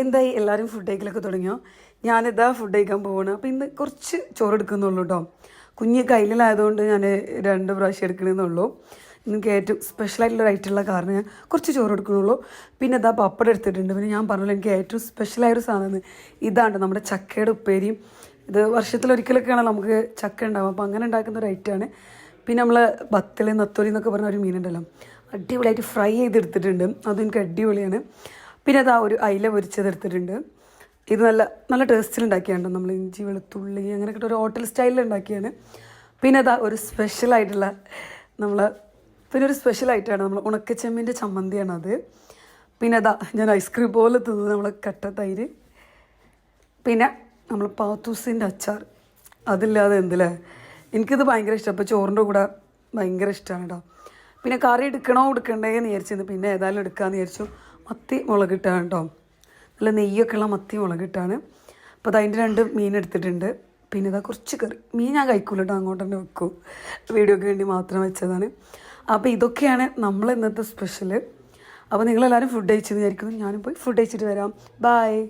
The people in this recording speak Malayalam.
എന്തായി എല്ലാവരും ഫുഡ് കഴിക്കലൊക്കെ തുടങ്ങിയോ? ഞാനിതാ ഫുഡ് കഴിക്കാൻ പോവാണ്. അപ്പോൾ ഇന്ന് കുറച്ച് ചോറ് എടുക്കുന്നുള്ളൂ കേട്ടോ കുഞ്ഞ് കയ്യിലായതുകൊണ്ട് ഞാൻ രണ്ട് പ്രാവശ്യം എടുക്കണമെന്നുള്ളൂ എനിക്ക് ഏറ്റവും സ്പെഷ്യലായിട്ടുള്ള ആയിട്ടുള്ള കാരണം ഞാൻ കുറച്ച് ചോറ് എടുക്കുന്നുള്ളൂ പിന്നെ ഇതാ പപ്പടം എടുത്തിട്ടുണ്ട്. പിന്നെ ഞാൻ പറഞ്ഞല്ലോ എനിക്ക് ഏറ്റവും സ്പെഷ്യലായൊരു സാധനം ഇതാണ് നമ്മുടെ ചക്കയുടെ ഉപ്പേരിയും. ഇത് വർഷത്തിലൊരിക്കലൊക്കെയാണ് നമുക്ക് ചക്ക ഉണ്ടാവും അപ്പോൾ അങ്ങനെ ഉണ്ടാക്കുന്ന ഒരു ഐറ്റമാണ് പിന്നെ നമ്മൾ ബത്തലി നത്തോലി എന്നൊക്കെ പറഞ്ഞ ഒരു മീനുണ്ടല്ലോ. അടിപൊളിയായിട്ട് ഫ്രൈ ചെയ്തെടുത്തിട്ടുണ്ട്. അതും എനിക്ക് അടിപൊളിയാണ്. പിന്നെ അതാ ഒരു അയില പൊരിച്ചതെടുത്തിട്ടുണ്ട് ഇത് നല്ല നല്ല ടേസ്റ്റിൽ ഉണ്ടാക്കിയാണ് നമ്മൾ ഇഞ്ചി വെളുത്തുള്ളി അങ്ങനെയൊക്കെ ഒരു ഹോട്ടൽ സ്റ്റൈലിൽ ഉണ്ടാക്കിയാണ് പിന്നെ അതാ ഒരു സ്പെഷ്യലായിട്ടുള്ള നമ്മൾ പിന്നെ ഒരു സ്പെഷ്യലായിട്ടാണ് നമ്മൾ ഉണക്കച്ചെമ്മിന്റെ ചമ്മന്തിയാണ് അത്. പിന്നെ അതാ ഞാൻ ഐസ്ക്രീം പോലെ തിന്നത് നമ്മൾ കട്ട തൈര്. പിന്നെ നമ്മൾ പാത്തൂസിന്റെ അച്ചാർ. അതില്ലാതെ എന്തില്ലേ എനിക്കിത് ഭയങ്കര ഇഷ്ടം. അപ്പോൾ ചോറിന്റെ കൂടെ ഭയങ്കര ഇഷ്ടമാണ് കേട്ടോ പിന്നെ കറി എടുക്കണോ എടുക്കണ്ടേ എന്ന് വിചാരിച്ചിരുന്നു. പിന്നെ ഏതായാലും എടുക്കാമെന്ന് വിചാരിച്ചു. മത്തി മുളകിട്ടാണ് കേട്ടോ. നല്ല നെയ്യൊക്കെ ഉള്ള മത്തി മുളകിട്ടാണ്. അപ്പോൾ അതിന്റെ രണ്ട് മീൻ എടുത്തിട്ടുണ്ട്. പിന്നെ ഇതാ കുറച്ച് കറി. മീൻ ഞാൻ കഴിക്കൂല കേട്ടോ അങ്ങോട്ട് തന്നെ വെക്കും. വീഡിയോക്ക് വേണ്ടി മാത്രം വെച്ചതാണ്. അപ്പോൾ ഇതൊക്കെയാണ് നമ്മൾ ഇന്നത്തെ സ്പെഷ്യൽ അപ്പോൾ നിങ്ങളെല്ലാവരും ഫുഡ് കഴിച്ചെന്ന് വിചാരിക്കുന്നു. ഞാനും പോയി ഫുഡ് കഴിച്ചിട്ട് വരാം. ബായ്